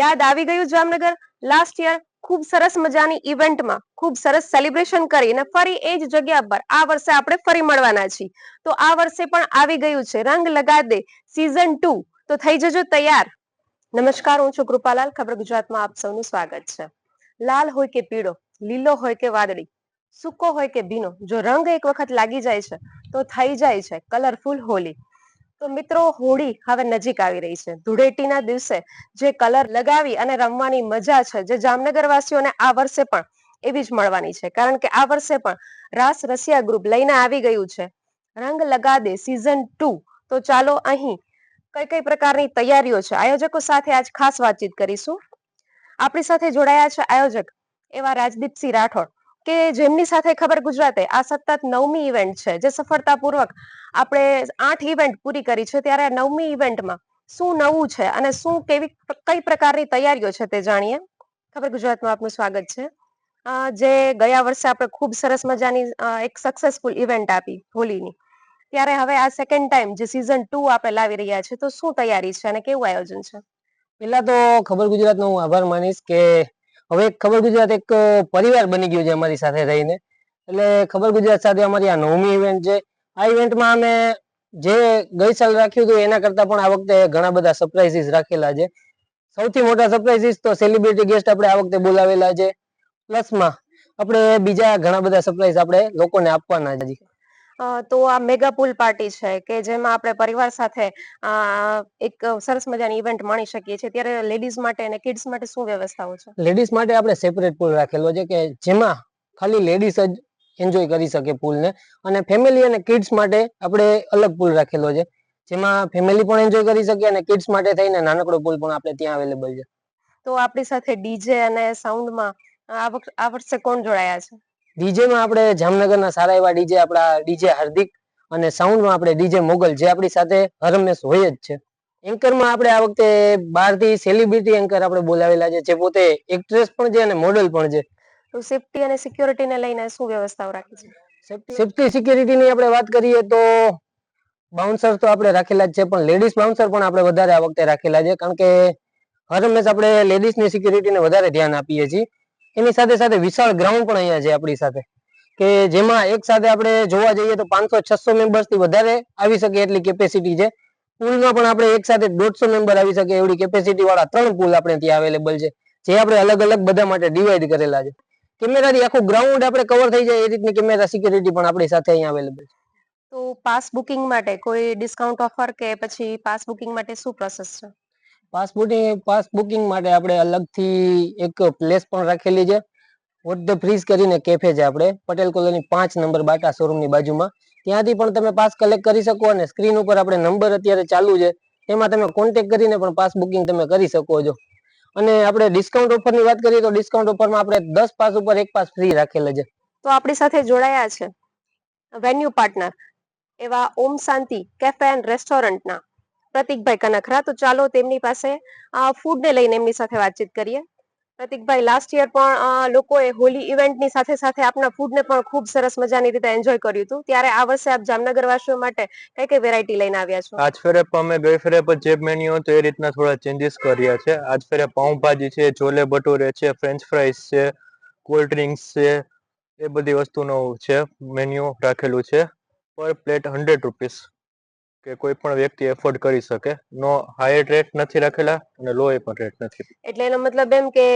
યાદ આવી ગયું જામનગર? લાસ્ટ યર ખૂબ સરસ મજાની ઇવેન્ટમાં ખૂબ સરસ સેલિબ્રેશન કરીને ફરી એ જ જગ્યા પર આ વર્ષે આપણે ફરી મળવાના છીએ. તો આ વર્ષે પણ આવી ગયું છે. રંગ લગા દે. સીઝન ટુ તો થઈ જજો તૈયાર. નમસ્કાર, હું છું કૃપાલાલ. ખબર ગુજરાતમાં આપ સૌનું સ્વાગત છે. લાલ હોય કે પીળો, લીલો હોય કે વાદળી, સૂકો હોય કે ભીનો, જો રંગ એક વખત લાગી જાય છે, તો થઈ જાય છે. કલરફુલ હોલી. તો મિત્રો હોળી હવે નજીક આવી રહી છે. ધૂળેટીના દિવસે જે કલર લગાવી અને રમવાની મજા છે, જે જામનગર વાસીઓને આ વર્ષે પણ એવી જ મળવાની છે. કારણ કે આ વર્ષે પણ રાસ રસિયા ગ્રુપ લઈને આવી ગયું છે. રંગ લગા દે સીઝન ટુ તો ચાલો અહીં કઈ કઈ પ્રકારની તૈયારીઓ છે? આયોજકો સાથે આજ ખાસ વાતચીત કરીશું. આપણી સાથે જોડાયા છે આયોજક એવા રાજદીપસિંહ રાઠોડ. કે જેમની સાથે ખબર ગુજરાતે આ સતત નવમી ઇવેન્ટ છે, જે સફળતાપૂર્વક આપણે આઠ ઇવેન્ટ પૂરી કરી છે, ત્યારે આ નવમી ઇવેન્ટમાં શું નવું છે અને શું કેવી કઈ પ્રકારની તૈયારીઓ છે તે જાણીએ? ખબર ગુજરાતમાં આપનું સ્વાગત છે. જે ગયા વર્ષે આપણે ખૂબ સરસ મજાની એક સક્સેસફુલ ઇવેન્ટ આપી હોલીની. ત્યારે હવે આ સેકન્ડ ટાઈમ જે સીઝન ટુ આપણે લાવી રહ્યા છે તો શું તૈયારી છે અને કેવું આયોજન છે? પેલા તો ખબર ગુજરાતનો હું આભાર માનીશ કે હવે ખબર ગુજરાત એક પરિવાર બની ગયું છે અમારી સાથે રહીને. એટલે ખબર ગુજરાત સાથે અમારી આ નવમી ઇવેન્ટ છે. આ ઇવેન્ટમાં અમે જે ગઈ સાલ રાખ્યું હતું એના કરતા પણ આ વખતે ઘણા બધા સરપ્રાઇઝીસ રાખેલા છે. સૌથી મોટા સરપ્રાઇઝીસ તો સેલિબ્રિટી ગેસ્ટ આપણે આ વખતે બોલાવેલા છે. પ્લસમાં આપણે બીજા ઘણા બધા સરપ્રાઇઝ આપણે લોકોને આપવાના છે. તો આ મેગા પુલ પાર્ટી છે કે જેમાં આપણે પરિવાર સાથે એક સરસ મજાની ઇવેન્ટ માણી શકીએ છીએ. ત્યારે લેડીઝ માટે અને કિડ્સ માટે શું વ્યવસ્થાઓ છે? લેડીઝ માટે આપણે સેપરેટ પુલ રાખેલો છે કે જેમાં ખાલી લેડીઝ જ એન્જોય કરી શકે પુલને અને ફેમિલી અને કિડ્સ માટે આપણે અલગ પુલ રાખેલો છે. જેમાં ફેમિલી પણ એન્જોય કરી શકે અને કિડ્સ માટે થઈને નાનકડો પુલ પણ આપણે ત્યાં અવેલેબલ છે. તો આપણી સાથે ડીજે અને સાઉન્ડમાં આ વર્ષે કોણ જોડાયા છે? DJ માં આપણે જામનગરના સારા એવા ડીજે આપણા ડીજે હાર્દિક અને સાઉન્ડમાં આપણે ડીજે મોગલ જે આપણી સાથે હરમેશ હોય જ છે. એન્કરમાં આપણે આ વખતે બહારથી સેલિબ્રિટી એન્કર આપણે બોલાવેલા છે જે પોતે એક્ટ્રેસ પણ છે અને મોડલ પણ છે. તો સેફટી અને સિક્યોરિટીને લઈને શું વ્યવસ્થાઓ રાખી છે? સેફ્ટી સિક્યોરિટીની આપણે વાત કરીએ તો બાઉન્સર તો આપણે રાખેલા જ છે પણ લેડીઝ બાઉન્સર પણ આપણે વધારે આ વખતે રાખેલા છે કારણ કે હર હંમેશ આપણે લેડીઝની સિક્યુરિટીને વધારે ધ્યાન આપીએ છીએ. એની સાથે સાથે વિશાળ ગ્રાઉન્ડ પણ અહીંયા છે આપણી સાથે. કે જેમાં એક સાથે આપણે જોવા જઈએ તો પાંચસો છસો મેમ્બર્સથી વધારે આવી શકે એટલી કેપેસિટી છે. પુલમાં પણ આપણે એક સાથે દોઢસો મેમ્બર આવી શકે એવડી કેપેસિટી વાળા ત્રણ પુલ આપણે ત્યાં અવેલેબલ છે. જે આપણે અલગ અલગ બધા માટે ડિવાઈડ કરેલા છે. કેમેરાથી આખું ગ્રાઉન્ડ આપણે કવર થઈ જાય એ રીતની કેમેરા સિક્યુરિટી પણ આપણી સાથે અહીંયા અવેલેબલ છે. તો પાસ બુકિંગ માટે કોઈ ડિસ્કાઉન્ટ ઓફર કે પછી પાસ બુકિંગ માટે શું પ્રોસેસ છે? પાસ બુકિંગ પાસ બુકિંગ માટે આપણે અલગથી એક પ્લેસ પણ રાખેલી છે. વોટ ધ ફ્રીઝ કરીને કેફે છે આપણે, પટેલ કોલોની પાંચ નંબર બાટા શોરૂમની બાજુમાં. ત્યાંથી પણ તમે પાસ કલેક્ટ કરી શકો અને સ્ક્રીન ઉપર આપણે નંબર અત્યારે ચાલુ છે. એમાં તમે કોન્ટેક કરીને પણ પાસ બુકિંગ તમે કરી શકો છો. અને આપણે ડિસ્કાઉન્ટ ઓફરની વાત કરીએ તો ડિસ્કાઉન્ટ ઓફરમાં આપણે દસ પાસ ઉપર એક પાસ ફ્રી રાખેલા છે. તો આપણી સાથે જોડાયા છે. વેન્યુ પાર્ટનર એવા ઓમ શાંતિ કેફે એન્ડ રેસ્ટોરન્ટના પ્રતિકભાઈ કનખરા. તો ચાલો તેમની પાસે ફૂડને લઈને એમની સાથે વાતચીત કરીએ. પ્રતિકભાઈ લાસ્ટ યર પણ લોકોએ હોલી ઇવેન્ટની સાથે સાથે આપના ફૂડને પણ ખૂબ સરસ મજાની રીતે એન્જોય કર્યું હતું. ત્યારે આ વર્ષે આપ જામનગર વાસીઓ માટે કઈ કઈ વેરાયટી લઈને આવ્યા છો? આજ ફેરે અમે ગઈ ફેરે પર જે મેન્યુ હતું એ રીતના થોડા ચેન્જીસ કર્યા છે. આજ ફેરે પાઉંભાજી છે, છોલે ભટુરે છે ફ્રેન્ચ ફ્રાઈસ છે કોલ્ડ ડ્રિંક્સ છે, એ બધી વસ્તુનો છે મેન્યુ રાખેલું છે. પર પ્લેટ હંડ્રેડ રૂપીસ કે કોઈ પણ વ્યક્તિ એફોર્ડ કરી શકે. નો હાયર રેટ નથી રાખેલા અને લો એ પણ રેટ નથી. એટલે એનો મતલબ એમ કે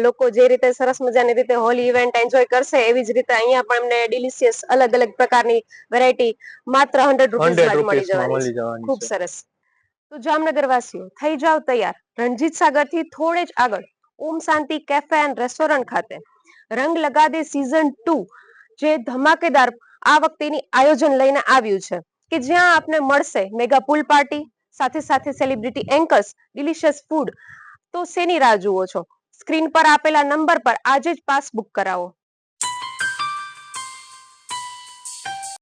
લોકો જે રીતે સરસ મજાની રીતે હોલી ઇવેન્ટ એન્જોય કરશે એવી જ રીતે અહીંયા પણ એમને ડિલિશિયસ અલગ અલગ પ્રકારની વેરાયટી માત્ર હંડ્રેડ હંડ્રેડ મળી જવાની ખૂબ સરસ. તો જામનગર વાસીઓ થઈ જાવ તૈયાર. રણજીત સાગરથી થોડે જ આગળ Om Shanti cafe and restaurant ખાતે. રંગ લગા દે સીઝન ટુ જે ધમાકેદાર આ વખતેની આયોજન લઈને આવ્યું છે. કે જ્યાં આપને મળશે મેગા પુલ પાર્ટી સાથે સાથે સેલિબ્રિટી એન્કર્સ ડિલિશિયસ ફૂડ તો શેની રાહ જુઓ છો? સ્ક્રીન પર આપેલા નંબર પર આજે જ પાસ બુક કરાવો.